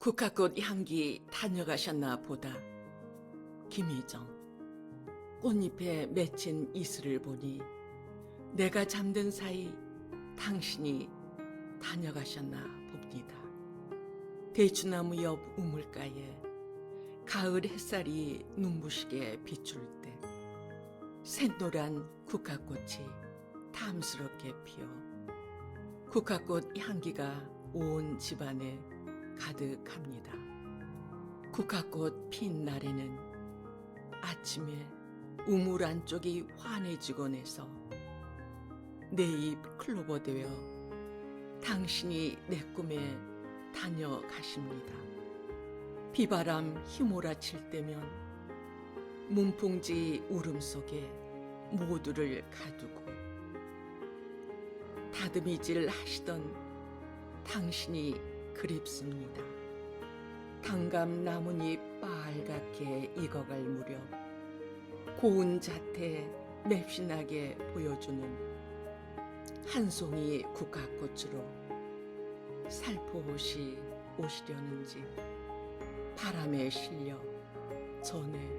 국화꽃 향기 다녀가셨나 보다. 김희정. 꽃잎에 맺힌 이슬을 보니 내가 잠든 사이 당신이 다녀가셨나 봅니다. 대추나무 옆 우물가에 가을 햇살이 눈부시게 비출 때 샛노란 국화꽃이 탐스럽게 피어 국화꽃 향기가 온 집안에 가득합니다. 국화꽃 핀 날에는 아침에 우물 안쪽이 환해지곤 해서 내 입 클로버 되어 당신이 내 꿈에 다녀가십니다. 비바람 휘몰아칠 때면 문풍지 울음 속에 모두를 가두고 다듬이질 하시던 당신이 그립습니다. 당감 나뭇잎 빨갛게 익어갈 무렵 고운 자태 맵신하게 보여주는 한 송이 국화꽃으로 살포시 오시려는지 바람에 실려 옵니다.